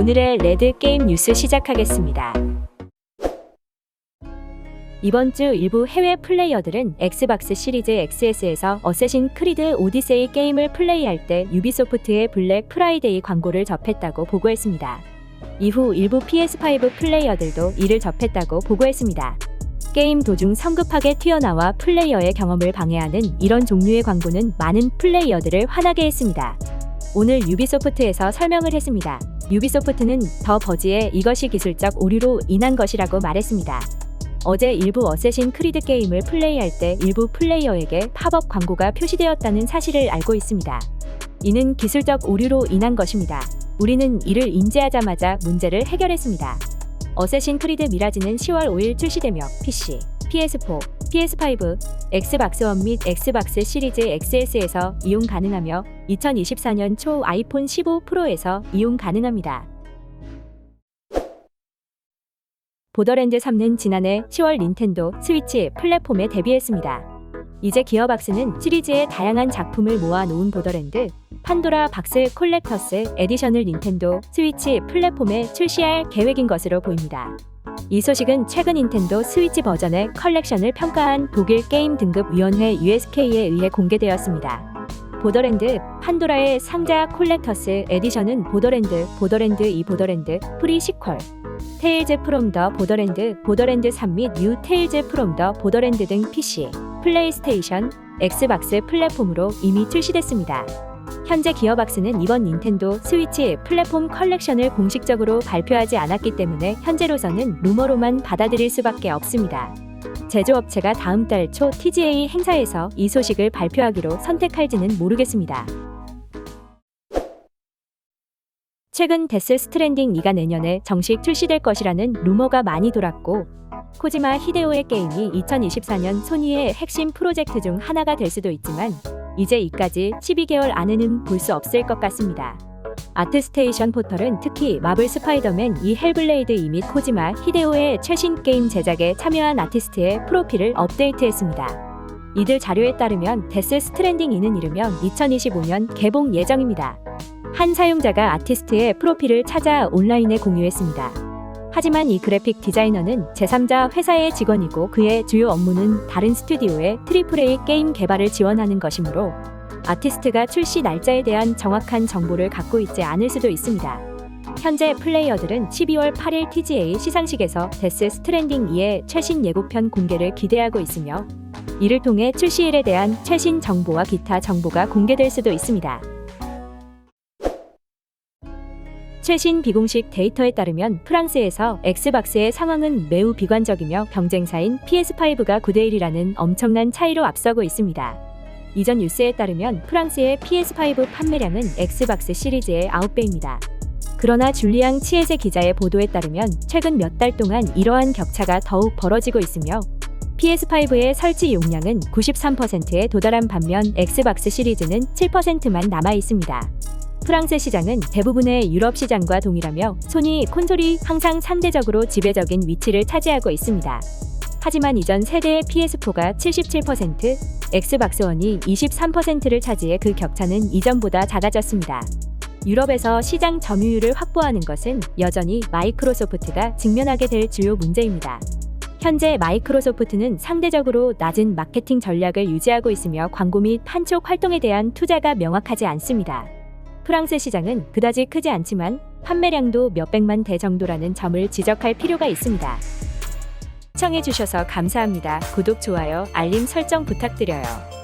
오늘의 레드 게임 뉴스 시작하겠습니다. 이번 주 일부 해외 플레이어들은 엑스박스 시리즈 XS에서 어쌔신 크리드 오디세이 게임을 플레이할 때 유비소프트의 블랙 프라이데이 광고를 접했다고 보고했습니다. 이후 일부 PS5 플레이어들도 이를 접했다고 보고했습니다. 게임 도중 성급하게 튀어나와 플레이어의 경험을 방해하는 이런 종류의 광고는 많은 플레이어들을 화나게 했습니다. 오늘 유비소프트에서 설명을 했습니다. 유비소프트는 더 버지의 이것이 기술적 오류로 인한 것이라고 말했습니다. 어제 일부 어쌔신 크리드 게임을 플레이할 때 일부 플레이어에게 팝업 광고가 표시되었다는 사실을 알고 있습니다. 이는 기술적 오류로 인한 것입니다. 우리는 이를 인지하자마자 문제를 해결했습니다. 어쌔신 크리드 미라지는 10월 5일 출시되며 PC, PS4, PS5, 엑스박스 원 및 엑스박스 시리즈 XS에서 이용 가능하며 2024년 초 아이폰 15 프로에서 이용 가능합니다. 보더랜드 3는 지난해 10월 닌텐도 스위치 플랫폼에 데뷔했습니다. 이제 기어박스는 시리즈의 다양한 작품을 모아 놓은 보더랜드 판도라 박스 콜렉터스 에디션을 닌텐도 스위치 플랫폼에 출시할 계획인 것으로 보입니다. 이 소식은 최근 닌텐도 스위치 버전의 컬렉션을 평가한 독일 게임 등급 위원회 USK에 의해 공개되었습니다. 보더랜드 판도라의 상자 콜렉터스 에디션은 보더랜드 보더랜드 2 보더랜드 프리 시퀄 테일즈 프롬 더 보더랜드 보더랜드 3및 뉴 테일즈 프롬 더 보더랜드 등 PC, 플레이스테이션, 엑스박스 플랫폼으로 이미 출시됐습니다. 현재 기어박스는 이번 닌텐도 스위치 플랫폼 컬렉션을 공식적으로 발표하지 않았기 때문에 현재로서는 루머로만 받아들일 수밖에 없습니다. 제조업체가 다음 달 초 TGA 행사에서 이 소식을 발표하기로 선택할지는 모르겠습니다. 최근 데스 스트랜딩 2가 내년에 정식 출시될 것이라는 루머가 많이 돌았고 코지마 히데오의 게임이 2024년 소니의 핵심 프로젝트 중 하나가 될 수도 있지만 이제 이까지 12개월 안에는 볼 수 없을 것 같습니다. 아트스테이션 포털은 특히 마블 스파이더맨 이 헬블레이드 2및 코지마 히데오의 최신 게임 제작에 참여한 아티스트의 프로필을 업데이트했습니다. 이들 자료에 따르면 데스 스트랜딩 2는 이르면 2025년 개봉 예정입니다. 한 사용자가 아티스트의 프로필을 찾아 온라인에 공유했습니다. 하지만 이 그래픽 디자이너는 제3자 회사의 직원이고 그의 주요 업무는 다른 스튜디오의 트리플A 게임 개발을 지원하는 것이므로 아티스트가 출시 날짜에 대한 정확한 정보를 갖고 있지 않을 수도 있습니다. 현재 플레이어들은 12월 8일 TGA 시상식에서 데스 스트랜딩 2의 최신 예고편 공개를 기대하고 있으며 이를 통해 출시일에 대한 최신 정보와 기타 정보가 공개될 수도 있습니다. 최신 비공식 데이터에 따르면 프랑스에서 엑스박스의 상황은 매우 비관적이며 경쟁사인 PS5가 9대1이라는 엄청난 차이로 앞서고 있습니다. 이전 뉴스에 따르면 프랑스의 PS5 판매량은 엑스박스 시리즈의 9배입니다. 그러나 줄리앙 치에세 기자의 보도에 따르면 최근 몇 달 동안 이러한 격차가 더욱 벌어지고 있으며 PS5의 설치 용량은 93%에 도달한 반면 엑스박스 시리즈는 7%만 남아 있습니다. 프랑스 시장은 대부분의 유럽 시장과 동일하며 소니 콘솔이 항상 상대적으로 지배적인 위치를 차지하고 있습니다. 하지만 이전 세대의 PS4가 77%, 엑스박스 원이 23%를 차지해 그 격차는 이전보다 작아졌습니다. 유럽에서 시장 점유율을 확보하는 것은 여전히 마이크로소프트가 직면하게 될 주요 문제입니다. 현재 마이크로소프트는 상대적으로 낮은 마케팅 전략을 유지하고 있으며 광고 및 판촉 활동에 대한 투자가 명확하지 않습니다. 프랑스 시장은 그다지 크지 않지만 판매량도 몇백만 대 정도라는 점을 지적할 필요가 있습니다. 시청해주셔서 감사합니다. 구독, 좋아요, 알림 설정 부탁드려요.